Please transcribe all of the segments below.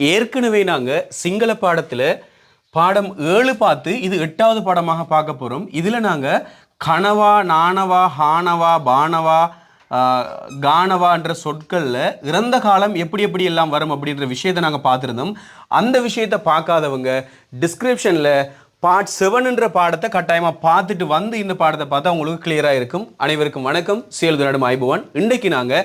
ஏற்கனவே நாங்கள் சிங்கள பாடத்தில் பாடம் ஏழு பார்த்து இது எட்டாவது பாடமாக பார்க்க போகிறோம் இதில் நாங்கள் கனவா நானவா ஹானவா பானவா கானவான்ற சொற்களில் இறந்த காலம் எப்படி எப்படி எல்லாம் வரும் அப்படின்ற விஷயத்தை நாங்கள் பார்த்துருந்தோம். அந்த விஷயத்தை பார்க்காதவங்க டிஸ்கிரிப்ஷனில் பார்ட் செவன்ன்ற பாடத்தை கட்டாயமாக பார்த்துட்டு வந்து இந்த பாடத்தை பார்த்தா உங்களுக்கு கிளியராக இருக்கும். அனைவருக்கும் வணக்கம். சேல்துனடும் ஐபவன் இன்றைக்கு நாங்கள்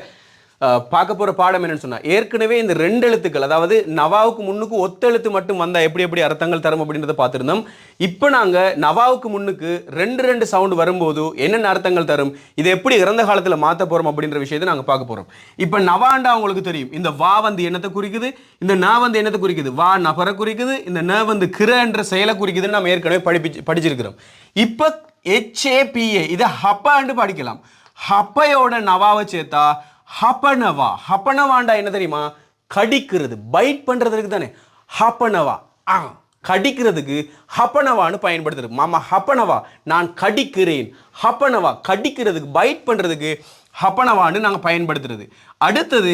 பார்க்க போகிற பாடம் என்னன்னு சொன்னால் ஏற்கனவே இந்த ரெண்டு எழுத்துக்கள் அதாவது நவாவுக்கு முன்னுக்கு ஒத்தெழுத்து மட்டும் வந்தால் எப்படி எப்படி அர்த்தங்கள் தரும் அப்படின்றத பார்த்துருந்தோம். இப்போ நாங்கள் நவாவுக்கு முன்னுக்கு ரெண்டு ரெண்டு சவுண்டு வரும்போது என்னென்ன அர்த்தங்கள் தரும் இதை எப்படி இறந்த காலத்தில் மாற்ற போகிறோம் அப்படின்ற விஷயத்தை நாங்கள் பார்க்க போகிறோம் இப்போ நவாண்டா உங்களுக்கு தெரியும் இந்த வா வந்து என்னத்தை குறிக்குது இந்த ந வந்து என்னத்தை குறிக்குது? வா நபரை குறிக்குது இந்த ந வந்து கிர என்ற செயலை குறிக்குதுன்னு நம்ம ஏற்கனவே படிப்பிச்சு படிச்சிருக்கிறோம். இப்போ ஹெச்ஏபிஏ இதை ஹப்பாண்டு படிக்கலாம். ஹப்பையோட நவாவை சேர்த்தா ஹப்பனவா ஹப்பனவாண்டா என்ன தெரியுமா? கடிக்கிறது. பைட் பண்ணுறதுக்கு தானே. ஹப்பனவா ஆ கடிக்கிறதுக்கு ஹப்பனவான்னு பயன்படுத்துறது. மாமா ஹப்பனவா நான் கடிக்கிறேன். ஹப்பனவா கடிக்கிறதுக்கு பைட் பண்ணுறதுக்கு ஹப்பனவான்னு நாங்கள் பயன்படுத்துறது. அடுத்தது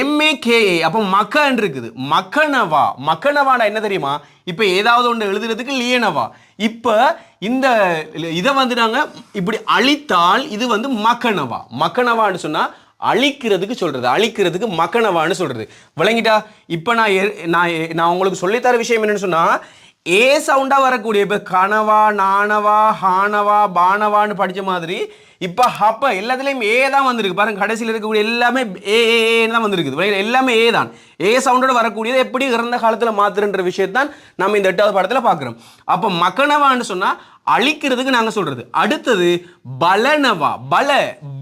எம்ஏகேஏ அப்போ மக்கன் இருக்குது. மக்கனவா. மக்கனவாடா என்ன தெரியுமா? இப்போ ஏதாவது ஒன்று எழுதுறதுக்கு லியனவா. இப்போ இந்த இதை வந்து நாங்கள் இப்படி அழித்தால் இது வந்து மக்கனவா. மக்கனவான்னு சொன்னால் அழிக்கிறதுக்கு சொல்கிறது அழிக்கிறதுக்கு மக்கனவான்னு சொல்கிறது விளங்கிட்டா இப்போ நான் நான் நான் உங்களுக்கு சொல்லித்தர விஷயம் என்னென்னு சொன்னால் ஏ சவுண்டாக வரக்கூடிய இப்போ கனவா நானவா ஹானவா பானவான்னு படித்த மாதிரி இப்போ ஹப்ப எல்லாத்துலேயும் ஏ தான் வந்திருக்கு. பாருங்க கடைசியில் இருக்கக்கூடிய எல்லாமே ஏன்னு தான் வந்திருக்குது எல்லாமே ஏ தான். ஏ சவுண்டோட வரக்கூடியது எப்படி இறந்த காலத்தில் மாத்துறன்ற விஷயத்தான் நம்ம இந்த எட்டாவது படத்தில் பார்க்குறோம் அப்போ மக்கனவான்னு சொன்னால் அழிக்கிறதுக்கு நாங்கள் சொல்றது. அடுத்தது பலனவா பல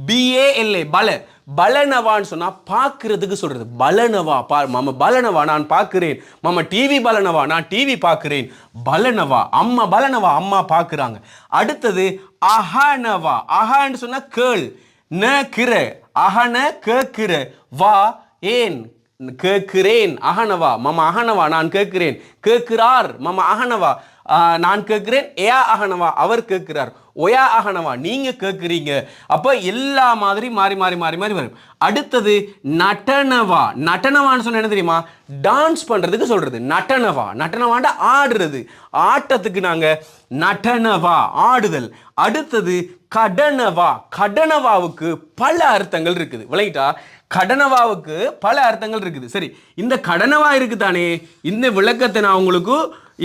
பிஏஎல்ஏ பல. பலனவான்னு சொன்னால் பார்க்குறதுக்கு சொல்கிறது பலனவா பா மாமா பலனவா நான் பார்க்குறேன். மாமா டிவி பலனவா நான் டிவி பார்க்குறேன். பலனவா அம்மா பலனவா அம்மா பார்க்குறாங்க. அடுத்தது அஹனவா. அஹான்னு சொன்னால் கேள் ந கிர அஹன கேக்கிற வா ஏன் கேட்கிறேன். அகனவா மம அகனவா நான் கேட்கிறேன். கேட்கிறார். மம அகனவா நான் கேட்கிறேன். ஏ அகனவா அவர் கேட்கிறார். ஒயா ஆகணவா? நீங்கள் கேட்குறீங்க அப்போ எல்லா மாதிரி மாறி மாறி மாறி மாறி வரும். அடுத்தது நடனவா நடனவான்னு சொன்ன என்ன தெரியுமா? டான்ஸ் பண்ணுறதுக்கு சொல்கிறது நடனவா நடனவாண்ட ஆடுறது. ஆட்டத்துக்கு நாங்கள் நடனவா ஆடுதல். அடுத்தது கடனவா. கடனவாவுக்கு பல அர்த்தங்கள் இருக்குது. விளங்கிட்டா? கடனவாவுக்கு பல அர்த்தங்கள் இருக்குது. சரி இந்த கடனவா இருக்குதானே? இந்த விளக்கத்தை நான் உங்களுக்கு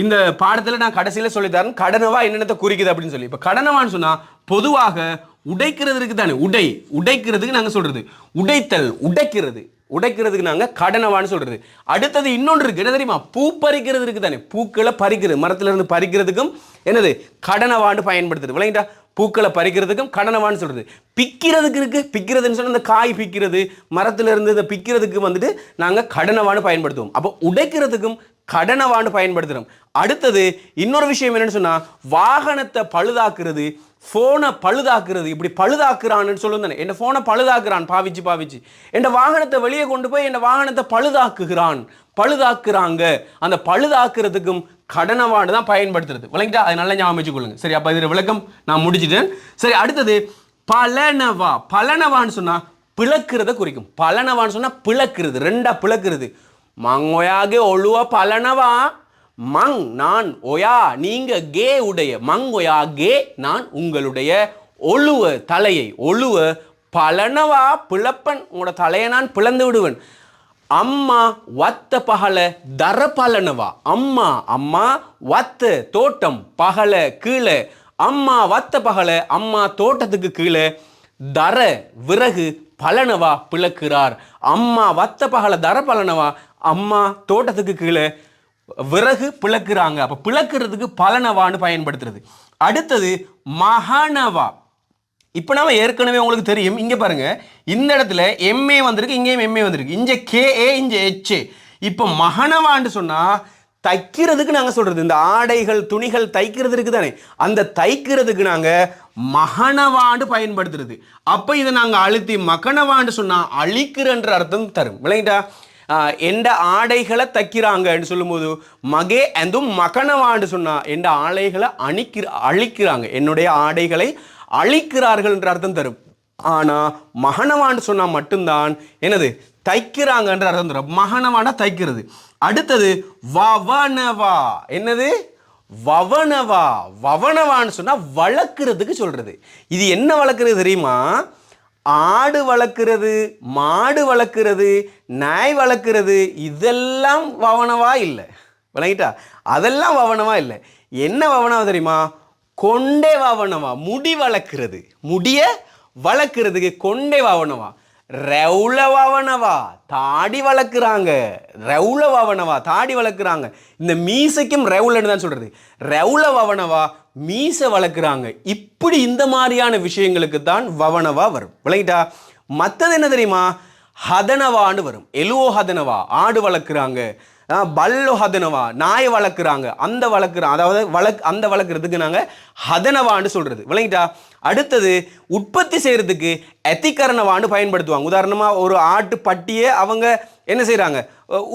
இந்த பாடத்தில் நான் கடைசியில் சொல்லித்தரேன் கடனவா என்னென்னத்தை குறிக்குது அப்படின்னு சொல்லி. இப்போ கடனவான்னு சொன்னால் பொதுவாக உடைக்கிறதுக்கு தானே உடை. உடைக்கிறதுக்கு நாங்கள் சொல்கிறது உடைத்தல் உடைக்கிறது. உடைக்கிறதுக்கு நாங்கள் கடனவான்னு சொல்கிறது அடுத்தது இன்னொன்று இருக்குது என்ன தெரியுமா? பூ பறிக்கிறதுக்கு தானே பூக்களை பறிக்கிறது. மரத்துலேருந்து பறிக்கிறதுக்கும் என்னது? கடனவான்னு பயன்படுத்துது. விளங்கிட்டா? பூக்களை பறிக்கிறதுக்கும் கடனவான்னு சொல்கிறது பிக்கிறதுக்கு இருக்குது பிக்கிறதுன்னு சொன்னால் இந்த காய் பிக்கிறது மரத்தில் இருந்து இந்த பிக்கிறதுக்கு வந்துட்டு நாங்கள் கடனவான்னு பயன்படுத்துவோம். அப்போ உடைக்கிறதுக்கும் கடனவான்னு பயன்படுத்துகிறோம் அடுத்தது இன்னொரு விஷயம் என்னென்னு சொன்னால் வாகனத்தை பழுதாக்குறது ஃபோனை பழுதாக்குறது இப்படி பழுதாக்குறான்னு சொல்லும் என் ஃபோனை பழுதாக்குறான் பாவிச்சு பாவிச்சு. என் வாகனத்தை வெளியே கொண்டு போய் என் வாகனத்தை பழுதாக்குகிறான். பழுதாக்குறாங்க. அந்த பழுதாக்குறதுக்கும் கடனவான்னு தான் பயன்படுத்துறது. விளங்கிட்டா? அது நல்லா ஞாபகம் வச்சுக்கொள்ளுங்க. சரி அப்போ இதில் விளக்கம் நான் முடிச்சுட்டேன். சரி அடுத்தது பலனவா? பலனவான்னு சொன்னால் பிளக்கிறத குறிக்கும். பலனவான்னு சொன்னால் பிளக்கிறது ரெண்டாக பிளக்கிறது. மங்கொயாகே ஒழுவ பலனவா? மங் நான் ஒயா நீங்க கே உடைய மங் ஒயா கே நான் உங்களுடைய ஒழுவ தலையை ஒழுவ பலனவா? பிளப்பன் உங்களோட தலையை நான் பிளந்து விடுவேன். அம்மா வத்த பகல தர பலனவா? அம்மா அம்மா வத்த தோட்டம் பகல கீழே. அம்மா வத்த பகல அம்மா தோட்டத்துக்கு கீழே. தர விறகு பலனவா? பிளக்கிறார். அம்மா வத்த பகல தர பலனவா? அம்மா தோட்டத்துக்கு கீழே விறகு பிளக்குறாங்க. அப்போ பிளக்குறதுக்கு பலனவான்னு பயன்படுத்துறது. அடுத்தது மகானவா. இப்போ நம்ம ஏற்கனவே உங்களுக்கு தெரியும். இங்கே பாருங்கள் இந்த இடத்துல எம்ஏ வந்திருக்கு இங்கேயும் எம்ஏ வந்திருக்கு. இங்கே கேஏ இங்கே ஹெச்ஏ இப்போ மகனவான்னு சொன்னால் தைக்கிறதுக்கு நாங்கள் சொல்கிறது இந்த ஆடைகள் துணிகள் தைக்கிறதுக்கு தானே. அந்த தைக்கிறதுக்கு நாங்கள் மகனவாண்டு பயன்படுத்துறது. அப்போ இதை நாங்கள் அழுத்தி மகனவாண்டு சொன்னால் அழிக்கிறன்ற அர்த்தம் தரும். விளங்கிட்டா? எந்த ஆடைகளை தைக்கிறாங்கன்னு சொல்லும்போது மகே அந்தும் மகனவான்னு சொன்னால் எந்த ஆடைகளை அணிக்கிற அழிக்கிறாங்க? என்னுடைய ஆடைகளை அழிக்கிறார்கள் என்ற அர்த்தம் தரும். ஆனால் மகனவான்னு சொன்னால் மட்டும்தான் என்னது தைக்கிறாங்கன்ற அர்த்தம் தரும். மகனவாண்டா தைக்கிறது. அடுத்தது வவனவா. என்னது? வவனவா. வவனவான்னு சொன்னால் வளர்க்குறதுக்கு சொல்கிறது இது என்ன வளர்க்குறது தெரியுமா? ஆடு வளர்க்குறது மாடு வளர்க்குறது நாய் வளர்க்குறது இதெல்லாம் வவனவா இல்லை. விளங்கிட்டா? அதெல்லாம் வவனவா இல்லை. என்ன வவனவா தெரியுமா? கொண்டே வவனவா. முடி வளர்க்குறது. முடிய வளர்க்குறதுக்கு கொண்டே வவனமா ரெவுல வவனவா தாடி வளர்க்குறாங்க. ரெவுல வவனவா தாடி வளர்க்குறாங்க. இந்த மீசைக்கும் ரெவுலன்னு தான் சொல்கிறது ரெவுல வவனவா மீசை வளர்க்குறாங்க. இப்படி இந்த மாதிரியான விஷயங்களுக்கு தான் வவனவா வரும். விளங்கிட்டா? மற்றது என்ன தெரியுமா? ஹதனவான்னு வரும். எலுவோ ஹதனவா? ஆடு வளர்க்குறாங்க. பல்லு ஹதனவா நாயை வளர்க்குறாங்க. அந்த வளர்க்குறான் அதாவது வளக் அந்த வளர்க்குறதுக்கு நாங்கள் ஹதனவான்னு சொல்கிறது விளங்கிட்டா? அடுத்தது உற்பத்தி செய்கிறதுக்கு எத்திக்கரணவான்னு பயன்படுத்துவாங்க. உதாரணமாக ஒரு ஆட்டு பட்டியை அவங்க என்ன செய்கிறாங்க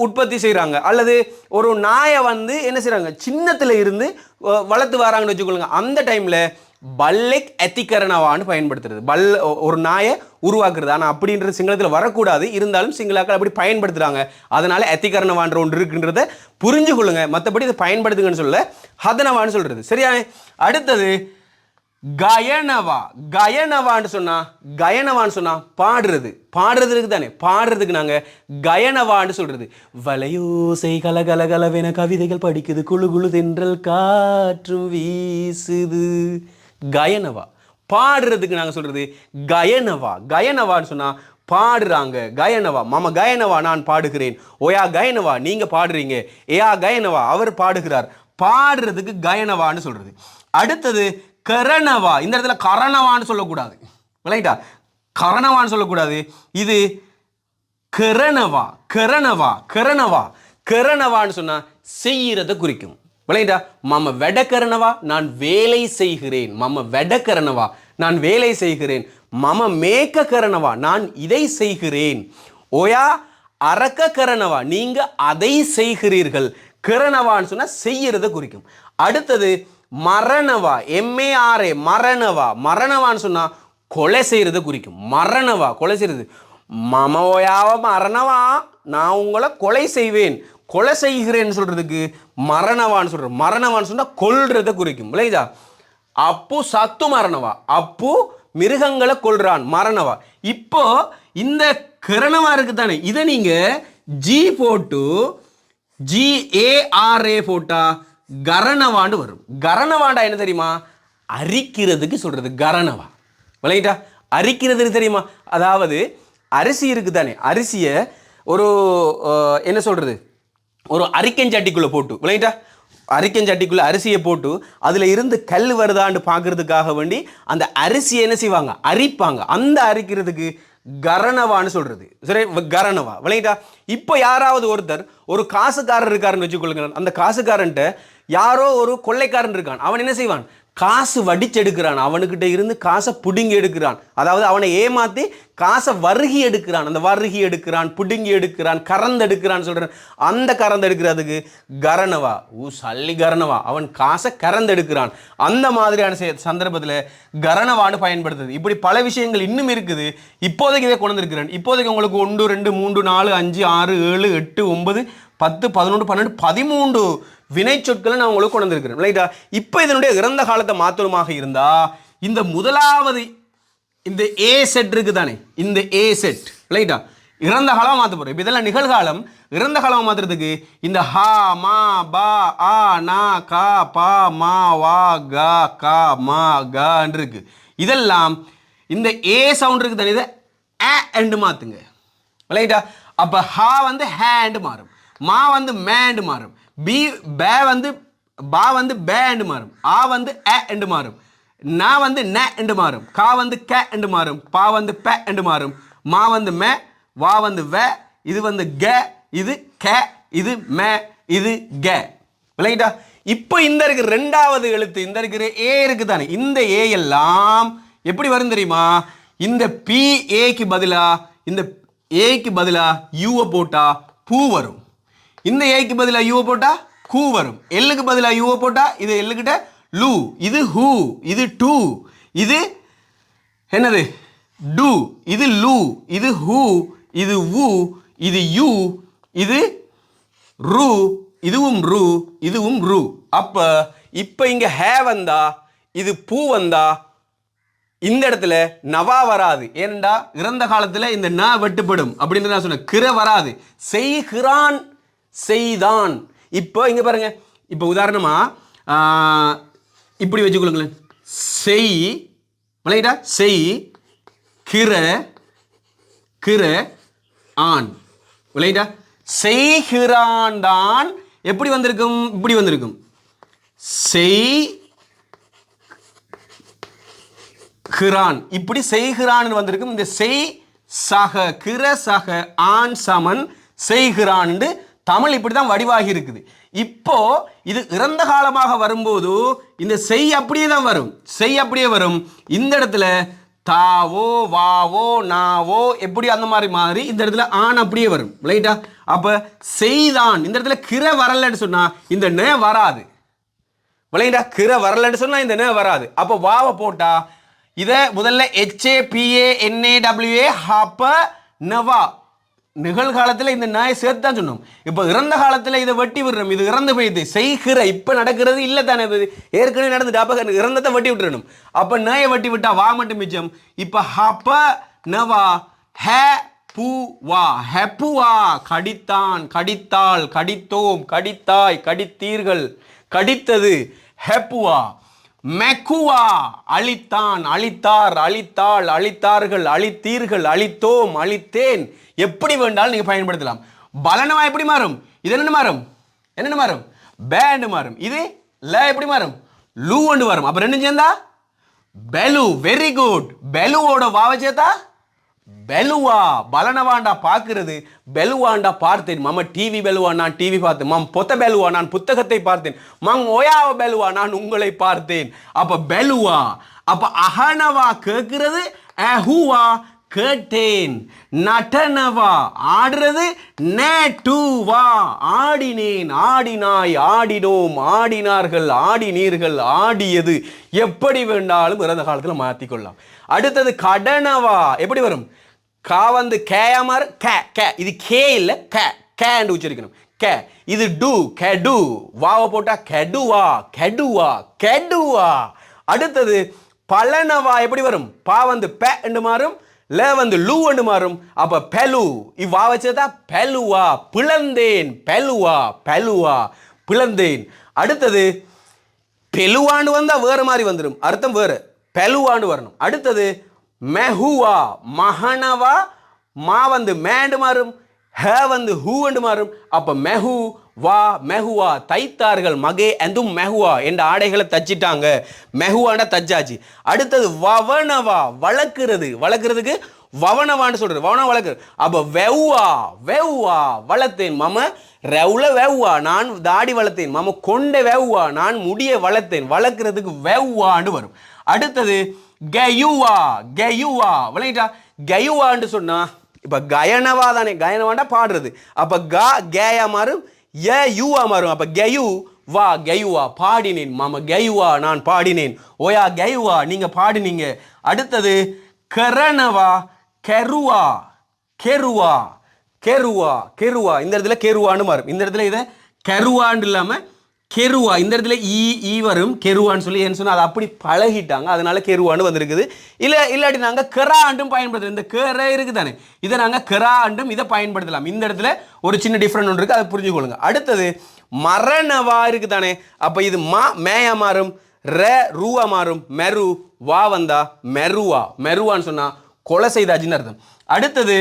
உற்பத்தி செய்கிறாங்க அல்லது ஒரு நாயை வந்து என்ன செய்கிறாங்க சின்னத்தில் இருந்து வளர்த்து வராங்கன்னு வச்சுக்கொள்ளுங்க அந்த டைமில் பல்லிக் எத்திக்கரணவான்னு பயன்படுத்துறது. பல் ஒரு நாயை உருவாக்குறது? ஆனால் அப்படின்றது சிங்களத்தில் வரக்கூடாது. இருந்தாலும் சிங்களாக்கள் அப்படி பயன்படுத்துகிறாங்க அதனால் எத்திக்கரணவான்ற ஒன்று இருக்குன்றத புரிஞ்சு கொள்ளுங்க. மற்றபடி இதை பயன்படுத்துங்கன்னு சொல்ல ஹதனவான்னு சொல்கிறது சரியா? அடுத்தது கயனவா. கயனவான்னு சொன்னா கயனவான்னு சொன்னா பாடுறது. பாடுறதுக்கு தானே பாடுறதுக்கு நாங்க கயனவான்னு சொல்றது. வலையோசை கலகலகலவென கவிதைகள் படிக்குது. குழு குழு தென்றல் காற்றும் வீசுது. கயனவா. பாடுறதுக்கு நாங்கள் சொல்கிறது கயனவா. கயனவான்னு சொன்னால் பாடுறாங்க. கயனவா. மாமா கயனவா நான் பாடுகிறேன். ஓயா கயனவா நீங்கள் பாடுறீங்க. ஏயா கயனவா அவர் பாடுகிறார். பாடுறதுக்கு கயனவான்னு சொல்கிறது அடுத்தது கரணவா. இந்த இடத்துல கரணவான்னு சொல்லக்கூடாது. விளையாட்டா கரணவான்னு சொல்லக்கூடாது. இது கரணவா. கரணவா. கரணவா. கரணவான்னு சொன்னால் செய்கிறத குறிக்கும். விளையண்டா மம வெடக்கரணவா நான் வேலை செய்கிறேன். மம வெடக்கரணவா நான் வேலை செய்கிறேன். மம மேக்க கரணவா நான் இதை செய்கிறேன். ஓயா அரக்க கரணவா நீங்க அதை செய்கிறீர்கள். கரணவான்னு சொன்னா செய்யறத குறிக்கும். அடுத்தது மரணவா எம்ஏஆர்ஏ மரணவா மரணவான்னு சொன்னா கொலை செய்யறத குறிக்கும். மரணவா கொலை செய்யறது. மமோயாவ மரணவா? நான் உங்களை கொலை செய்வேன். கொலை செய்கிறேன்னு சொல்கிறதுக்கு மரணவான்னு சொல்கிற மரணவான்னு சொன்னால் கொல்றத குறிக்கும். இல்லைதா அப்பு சத்து மரணவா? அப்பு மிருகங்களை கொள்றான் மரணவா? இப்போ இந்த கரணவா இருக்கு தானே இதை நீங்கள் ஜி போட்டு ஜிஏஆர்ஏ போட்டா கரணவாண்டு வரும். கரணவாண்டா என்ன தெரியுமா? அரிக்கிறதுக்கு சொல்கிறது கரணவா. விளையிட்டா அரிக்கிறதுக்கு தெரியுமா? அதாவது அரிசி இருக்குது தானே அரிசியை ஒரு என்ன சொல்கிறது ஒரு அரிக்கஞ்சட்டிக்குள்ளே போட்டு விளங்கிட்டா அரிக்கஞ்சட்டிக்குள்ளே அரிசியை போட்டு அதில் இருந்து கல் வருதான்னு பார்க்கறதுக்காக வேண்டி அந்த அரிசியை என்ன செய்வாங்க? அரிப்பாங்க. அந்த அரிக்கிறதுக்கு கரணவான்னு சொல்கிறது சரி வ- கரணவா விளங்கிட்டா இப்போ யாராவது ஒருத்தர் ஒரு காசுக்காரர் இருக்காருன்னு வச்சுக்கொள்ளுங்க அந்த காசுக்காரன்ட்ட யாரோ ஒரு கொள்ளைக்காரன் இருக்கான். அவன் என்ன செய்வான்? காசு வடிச்செடுக்கிறான். அவனுக்கிட்ட இருந்து காசை புடுங்கி எடுக்கிறான். அதாவது அவனை ஏமாத்தி காசை வருகி எடுக்கிறான். அந்த வருகி எடுக்கிறான் புடுங்கி எடுக்கிறான் கறந்து எடுக்கிறான்னு சொல்றான் அந்த கறந்து எடுக்கிறதுக்கு கரணவா ஊ சல்லி கரணவா அவன் காசை கறந்து எடுக்கிறான். அந்த மாதிரியான சந்தர்ப்பத்தில் கரணவான்னு பயன்படுத்துது. இப்படி பல விஷயங்கள் இன்னும் இருக்குது. இப்போதைக்கு இதை கொண்டு வந்திருக்கிறேன். இப்போதைக்கு உங்களுக்கு ஒன்று ரெண்டு மூன்று நாலு அஞ்சு ஆறு ஏழு எட்டு ஒன்பது பத்து பதினொன்று பன்னெண்டு பதிமூன்று வினை சொற்களை நான் உங்களுக்கு கொண்டு வந்திருக்கிறேன். ரைட்டா இப்போ இதனுடைய இறந்த காலத்தை மாற்றமாக இருந்தால் இந்த முதலாவது இந்த ஏ செட் இருக்கு தானே இந்த ஏ செட் ரைட்டா இறந்த காலம் மாற்ற போகிறோம் இப்போ இதெல்லாம் நிகழ்காலம். இறந்த காலம் மாற்றுறதுக்கு இந்த ஹா மா பா ஆ நா கா பா மா வா கா கா மா கான்னு இருக்கு. இதெல்லாம் இந்த ஏ சவுண்ட் இருக்கு தானே இதை ஆ அண்டு மாற்றுங்க ரைட்டா அப்போ ஹா வந்து ஹேண்டு மாறும். மா வந்து மேண்டு மாறும். பி பே வந்து பா வந்து பே என்று மாறும். ஆ வந்து ஏ என்று மாறும். நா வந்து ந என்று மாறும். கா வந்து க என்று மாறும். பா வந்து பே என்று மாறும். மா வந்து மே வா வந்து வே இது வந்து க இது க இது மே இது க. விளங்கிட்டா? இப்போ இந்த இருக்கிற ரெண்டாவது எழுத்து இந்த இருக்கிற ஏ இருக்கு தானே. இந்த ஏ எல்லாம் எப்படி வரும் தெரியுமா? இந்த பி ஏக்கு பதிலாக இந்த ஏக்கு பதிலாக யூவை போட்டால் பூ வரும். இந்த ஏக்கு பதிலாக யூவை போட்டால் கூ வரும். எல்லுக்கு பதிலாக யூவை போட்டால் இது எல்லுக்கிட்ட லூ. இது ஹூ. இது டூ. இது என்னது? டு. இது லூ. இது ஹூ. இது ஊ இது யூ. இது ரூ. இதுவும் ரூ. இதுவும் ரூ. அப்போ இப்போ இங்கே ஹே வந்தா இது பூ வந்தா இந்த இடத்துல நவா வராது. ஏன்டா இறந்த காலத்தில் இந்த ந வெட்டுப்படும். அப்படின்னு நான் சொன்னேன். கிர வராது. செய்கிறான் செய்தான். இப்போ இங்கே பாருங்க. இப்போ உதாரணமாக இப்படி வச்சுக்கொள்ளுங்களேன். செய் விளையிட்டா செய் கிர கிர ஆண். விளையிட்டா செய்கிறான் தான். எப்படி வந்திருக்கும்? இப்படி வந்திருக்கும். செய் கிரான் இப்படி செய்கிறான் வந்திருக்கும். இந்த செய் சக கிர சக ஆண் சமன் செய்கிறான் தமிழ் இப்படி தான் வடிவாகி இருக்குது. இப்போ இது இறந்த காலமாக வரும்போது இந்த செய் அப்படியே தான் வரும். செய் அப்படியே வரும். இந்த இடத்துல தாவோ வாவோ நாவோ எப்படி அந்த மாதிரி மாதிரி இந்த இடத்துல ஆண் அப்படியே வரும். ரைட்டா அப்போ செய்தான் இந்த இடத்துல கிர வரலன்னு சொன்னால் இந்த நே வராது. விளையாண்டா கிர வரலன்னு சொன்னால் இந்த நே வராது. அப்போ வாவை போட்டா இதை முதல்ல H A P A N A W A ஹப்ப நவா. நிகழ்காலத்தில் இந்த நாயை சேர்த்து தான் சொன்னோம். இப்போ இறந்த காலத்தில் இதை வெட்டி விடுறோம். இது இறந்து போயிடுது. செய்கிற இப்போ நடக்கிறது இல்லை தானே இது? ஏற்கனவே நடந்துட்டு அப்போ இறந்ததை வெட்டி விட்டுறணும். அப்போ நாயை வெட்டி விட்டா வா மட்டும் மிச்சம். இப்போ ஹப்ப நவா ஹே பூ வா. ஹெப்புவா கடித்தான் கடித்தாள் கடித்தோம் கடித்தாய் கடித்தீர்கள். கடித்தது ஹெப்புவா மெக்குவா. அழித்தான் அழித்தார் அழித்தாள் அழித்தார்கள் அழித்தீர்கள் அழித்தோம் அழித்தேன். எப்படி வேண்டாலும் நீங்க பயன்படுத்தலாம். பலனவா எப்படி மாறும்? இது என்னென்னு மாறும்? என்னென்ன மாறும்? பேண்டு மாறும். இது ல எப்படி மாறும்? லூ ஒன்று வரும் அப்புறம் ரெண்டும் சேர்ந்தா? பெலு வெரி குட் பெலுவோட வாவை சேர்த்தா? பெலுவா பலனவாண்டா பார்க்கிறது. பெலுவாண்டா பார்த்தேன். மம டிவி பெலுவா நான் டிவி பார்த்தேன். மம் பொத்த பெலுவா நான் புத்தகத்தை பார்த்தேன். மங் ஓயாவ பெலுவா நான் உங்களை பார்த்தேன். அப்ப பெலுவா அப்ப அகனவா கேட்கிறது அஹுவா கேட்டேன். நடனவா ஆடுறது நேட்டுவா? ஆடினேன் ஆடினாய் ஆடினோம் ஆடினார்கள் ஆடினீர்கள் ஆடியது. எப்படி வேண்டாலும் இறந்த காலத்தில் மாற்றிக்கொள்ளலாம் அடுத்தது கடனவா? எப்படி வரும்? கா வந்து கேயமார் கே கே. இது கே இல்லை கே கேண்டு உச்சரிக்கணும். கே. இது டு கெடு. வாவை போட்டால் கெடுவா கெடுவா கெடுவா. அடுத்தது பலனவா? எப்படி வரும்? பா வந்து பே என்று மாறும். ல வந்து லூ மாறும். அப்ப பெலு. இவ்வா வச்சதா பெலுவா. பிளந்தேன். பெலுவா. பெலுவா. பிளந்தேன். அடுத்தது பெலுவாண்டு வந்தா வேற மாதிரி வந்துடும் அர்த்தம் வேறு. பெலுவாண்டு வரணும். அடுத்தது மெஹுவா. மகனவா. மா வந்து மேண்டு மாறும். ஹ வந்து ஹூ என்று மாறும். அப்போ மெஹு வா மெஹுவா தைத்தார்கள் மகே எந்தும் மெஹுவா என்ற ஆடைகளை தச்சிட்டாங்க. மெஹுவாண்ட தச்சாச்சு. அடுத்தது வவனவா வளர்க்கிறது. வளர்க்கறதுக்கு வவனவான்னு சொல்கிறது வவன வளர்க்குறது. அப்போ வெவ்வா வெவ்வா வளர்த்தேன். மம ரெவுல வெவ்வா நான் தாடி வளர்த்தேன். மம கொண்ட வெவ்வா நான் முடிய வளர்த்தேன். வளர்க்கறதுக்கு வெவ்வான்னு வரும். அடுத்தது கெயுவா கெயுவா. விளையிட்டா கெயுவான்னு சொன்னா இப்போ கயனவா தானே கயனவாண்டா பாடுறது. அப்போ கா கேயா மாறும் ஏ யூவா மாறும். அப்போ கெயு வா கெயுவா பாடினேன். மாம கெயுவா நான் பாடினேன். ஓயா கெயுவா நீங்கள் பாடினீங்க. அடுத்தது கரணவா கெருவா கெருவா கெருவா கெருவா. இந்த இடத்துல கெருவான்னு மாறும். இந்த இடத்துல இதை கெருவான்னு இல்லாமல் கெருவா இந்த இடத்துல ஈ ஈ வரும். கெருவான்னு சொல்லி என்ன சொன்னால் அதை அப்படி பழகிட்டாங்க. அதனால கெருவான்னு வந்திருக்குது. இல்லை இல்லாட்டி நாங்கள் கெரா ஆண்டும் பயன்படுத்துறோம் இந்த கேர இருக்குது தானே இதை நாங்கள் கெரா ஆண்டும் இதை பயன்படுத்தலாம். இந்த இடத்துல ஒரு சின்ன டிஃப்ரெண்ட் ஒன்று இருக்குது அதை புரிஞ்சுக்கொள்ளுங்க. அடுத்தது மரணவா இருக்குது தானே அப்போ இது மா மேயா மாறும். ர ரூவா மாறும். மெரு வா வந்தா மெருவா. மெருவான்னு சொன்னால் கொலை செய்தாச்சுன்னு அர்த்தம். அடுத்தது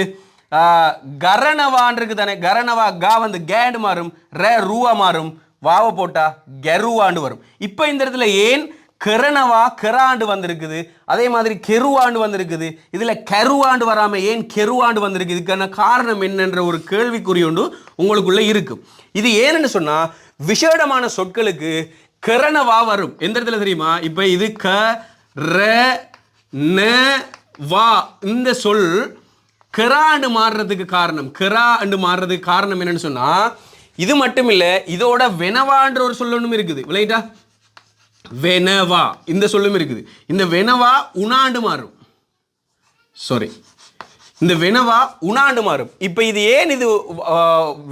கரணவான் இருக்குது தானே கரணவா கா வந்து கேண்டு மாறும். ர ரூவா மாறும். வாவை போட்டால் கெருவாண்டு வரும். இப்போ இந்த இடத்துல ஏன் கெரணவா கெராண்டு வந்திருக்குது? அதே மாதிரி கெருவாண்டு வந்திருக்குது. இதில் கெருவாண்டு வராமல் ஏன் கெருவாண்டு வந்திருக்கு இதுக்கான காரணம் என்னன்ற ஒரு கேள்விக்குறி ஒன்று உங்களுக்குள்ளே இருக்கும் இது ஏன்னு சொன்னால் விசேடமான சொற்களுக்கு கெரணவா வரும். எந்த இடத்துல தெரியுமா? இப்போ இது க ர ந வா. இந்த சொல் கெராண்டு மாறுறதுக்கு காரணம். கெராண்டு மாறுறதுக்கு காரணம் என்னன்னு சொன்னால் இது மட்டும் இல்லை இதோட வெனவான்ற ஒரு சொல்லணும் இருக்குது. விளையிட்டா வெனவா. இந்த சொல்லும் இருக்குது. இந்த வெனவா உணாண்டு மாறும். சாரி இந்த வெனவா உணாண்டு மாறும். இப்போ இது ஏன் இது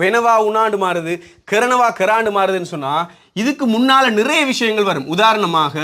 வெனவா உணாண்டு மாறுது? கிரணவா கிராண்டு மாறுதுன்னு சொன்னால் இதுக்கு முன்னால் நிறைய விஷயங்கள் வரும். உதாரணமாக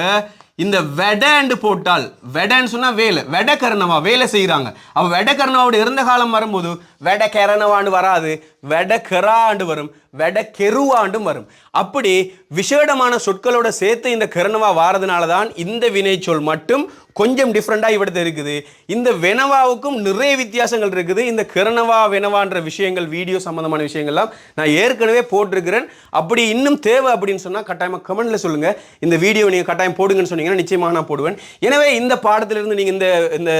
இந்த வெடன்னு போட்டால் வெடன்னு சொன்னால் வேலை. வெட கரணவா வேலை செய்கிறாங்க அப்போ வெட கரணவாவோட இறந்த காலம் வரும்போது வெட கெரணவாண்டு வராது வெட கெராண்டு வரும் வெட கெருவாண்டும் வரும். அப்படி விசேடமான சொற்களோட சேர்த்து இந்த கிரணவா வாரதுனால தான் இந்த வினைச்சொல் மட்டும் கொஞ்சம் டிஃப்ரெண்ட்டாக இவிடத்து இருக்குது. இந்த வெனவாவுக்கும் நிறைய வித்தியாசங்கள் இருக்குது. இந்த கிரணவா வெனவான்ற விஷயங்கள் வீடியோ சம்மந்தமான விஷயங்கள்லாம் நான் ஏற்கனவே போட்டிருக்கிறேன். அப்படி இன்னும் தேவை அப்படின்னு சொன்னால் கட்டாயமாக கமெண்ட்டில் சொல்லுங்கள் இந்த வீடியோ நீங்கள் கட்டாயம் போடுங்கன்னு சொன்னீங்கன்னா நிச்சயமாக நான் போடுவேன். எனவே இந்த பாடத்திலிருந்து நீங்கள் இந்த இந்த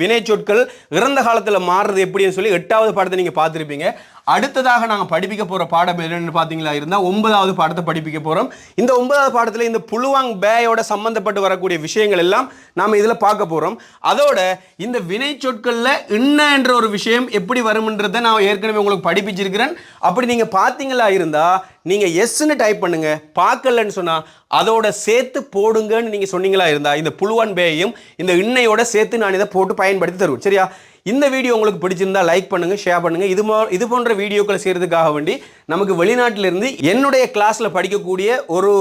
வினை சொற்கள் இறந்த காலத்தில் மாறுறது எப்படின்னு சொல்லி எட்டாவது பாடத்தை நீங்கள் பார்த்துருப்பீங்க. அடுத்ததாக நாங்கள் படிப்பிக்க போகிற பாடம் என்னென்னு பார்த்தீங்களா இருந்தால் ஒன்பதாவது பாடத்தை படிப்பிக்க போகிறோம் இந்த ஒன்பதாவது பாடத்தில் இந்த புழுவாங் பேயோட சம்மந்தப்பட்டு வரக்கூடிய விஷயங்கள் எல்லாம் நாம் இதில் பார்க்க போகிறோம் அதோட இந்த வினை சொற்களில் இன்ன என்ற ஒரு விஷயம் எப்படி வரும்ன்றதை நான் ஏற்கனவே உங்களுக்கு படிப்பிச்சிருக்கிறேன். அப்படி நீங்கள் பார்த்தீங்களா இருந்தால் நீங்கள் எஸ்ன்னு டைப் பண்ணுங்க. பார்க்கலன்னு சொன்னால் அதோட சேர்த்து போடுங்கன்னு நீங்கள் சொன்னீங்களா இருந்தால் இந்த புழுவான் பேயையும் இந்த இன்னையோட சேர்த்து நான் இதை போட்டு பயன்படுத்தி தருவேன். சரியா? இந்த வீடியோ உங்களுக்கு பிடிச்சிருந்தா லைக் பண்ணுங்கள் ஷேர் பண்ணுங்கள் இது மோ இது போன்ற வீடியோக்களை செய்யறதுக்காக வேண்டி நமக்கு வெளிநாட்டிலிருந்து என்னுடைய கிளாஸில் படிக்கக்கூடிய ஒரு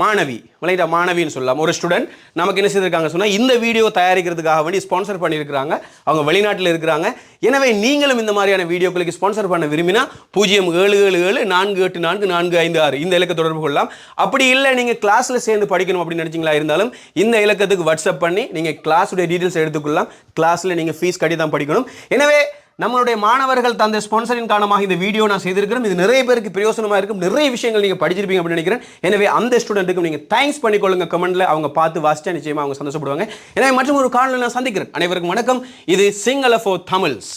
மாணவி விளையாட மாணவின்னு சொல்லலாம். ஒரு ஸ்டூடெண்ட் நமக்கு என்ன செய்திருக்காங்க சொன்னால் இந்த வீடியோ தயாரிக்கிறதுக்காக வேண்டி ஸ்பான்சர் பண்ணியிருக்கிறாங்க. அவங்க வெளிநாட்டில் இருக்கிறாங்க. எனவே நீங்களும் இந்த மாதிரியான வீடியோக்களுக்கு ஸ்பான்சர் பண்ண விரும்பினா பூஜ்ஜியம் ஏழு ஏழு ஏழு நான்கு எட்டு நான்கு நான்கு ஐந்து ஆறு இந்த இலக்க தொடர்பு கொள்ளலாம். அப்படி இல்லை நீங்கள் கிளாஸில் சேர்ந்து படிக்கணும் அப்படின்னு நினச்சிங்களா இருந்தாலும் இந்த இலக்கத்துக்கு வாட்ஸ்அப் பண்ணி நீங்கள் கிளாஸுடைய டீட்டெயில்ஸ் எடுத்துக்கொள்ளலாம். கிளாஸில் நீங்கள் ஃபீஸ் கட்டி தான் படிக்கணும். எனவே நம்மளுடைய மாணவர்கள் தந்த ஸ்பான்சரின் காரணமாக இந்த வீடியோ நான் செய்திருக்கிறோம். இது நிறைய பேருக்கு பிரயோசனமாக இருக்கும். நிறைய விஷயங்கள் நீங்கள் படிச்சிருப்பீங்க அப்படின்னு நினைக்கிறேன். எனவே அந்த ஸ்டூடெண்ட்டுக்கும் நீங்கள் தேங்க்ஸ் பண்ணிக்கொள்ளுங்க கமெண்ட்ல அவங்க பார்த்து வாசிச்சா நிச்சயமாக அவங்க சந்தோஷப்படுவாங்க. எனவே மற்றும் ஒரு காணொலி நான் சந்திக்கிறேன். அனைவருக்கும் வணக்கம். இது சிங்கள ஃபோ தமிழ்ஸ்